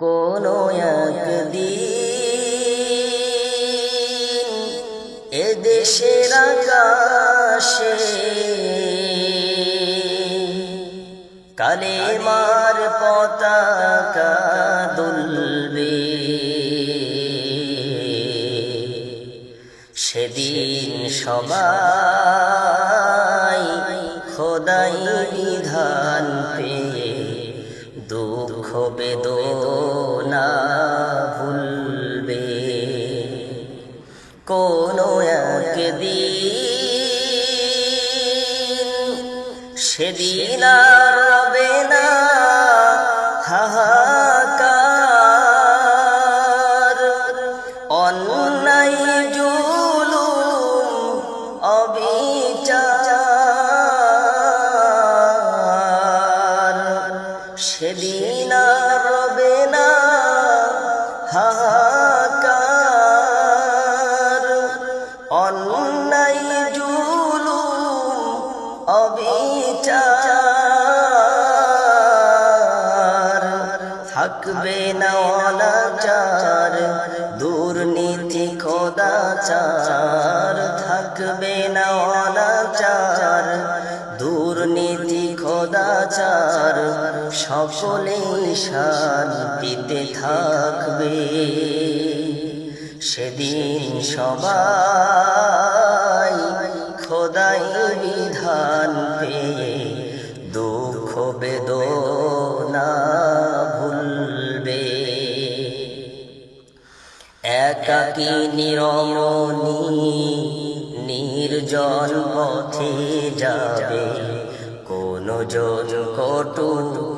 কোনো একদিন এদেশের আকাশে কালেমার পতাকা দুলবে। সেদিন সবাই খোদাই বিধান বেদনা ভুলবে। কোনো একদিন সেদিন রবে আর রবে অবিচার। থাকবে না দুর্নীতি খোদাচার। থাকবে না খোদাচার সকলেই শান্তিতে থাকবে। সেদিন সবাই খোদাই বিধান পেয়ে দুঃখ বেদনা ভুলবে। একাকী নিরমণি নির্জন পথে যাবে। কোন জন কটু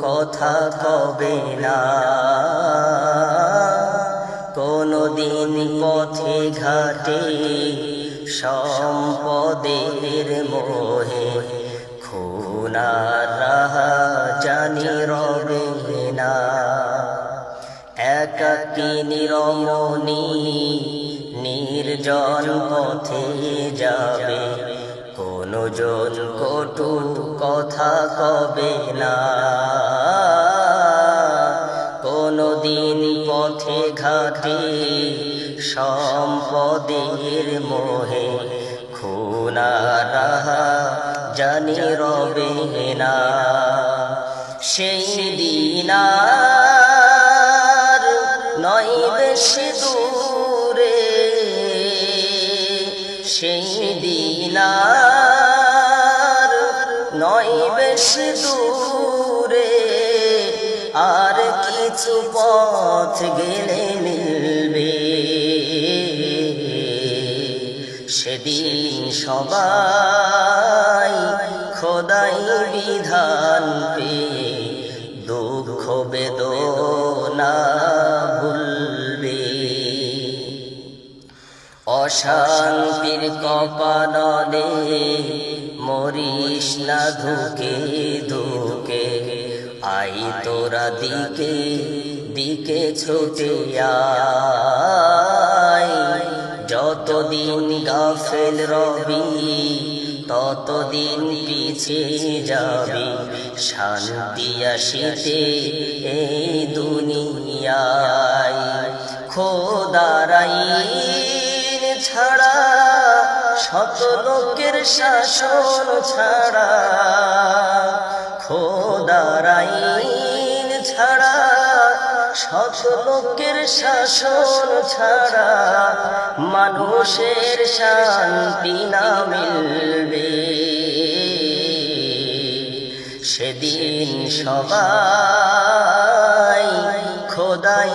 কথা কবে না। কোন দিন পথে ঘাটে সম্পদের মোহে খুনার জানি রবে না। একাকী নিরমণি নির্জন পথে যাবে? কোন কটু কথা কবে না? কোন দিন পথে ঘাটে সম্পদের মোহে খুনারা জানি রবে না। সেই দিনার নয় বেশি দূরে বেশি দূরে আর কিছু পথ গেলে মিলবে। সেদিন সবাই খোদাই বিধান পেয়ে দুঃখ বেদনা ভুলবে। অশান্তির কপানলে মরিস না ধুকে ধুকে। আই তোরা দিকে দিকে ছুটে যতদিন গাফেল রবি, ততদিন পিছিয়ে যাবি। শান্তি আসিতে এই দুনিয়ায় শত লোকের শাসন ছাড়া খোদারাইন ছাড়া শত লোকের শাসন ছাড়া মানুষের শান্তি না মিলবে। সেদিন সবাই খোদাই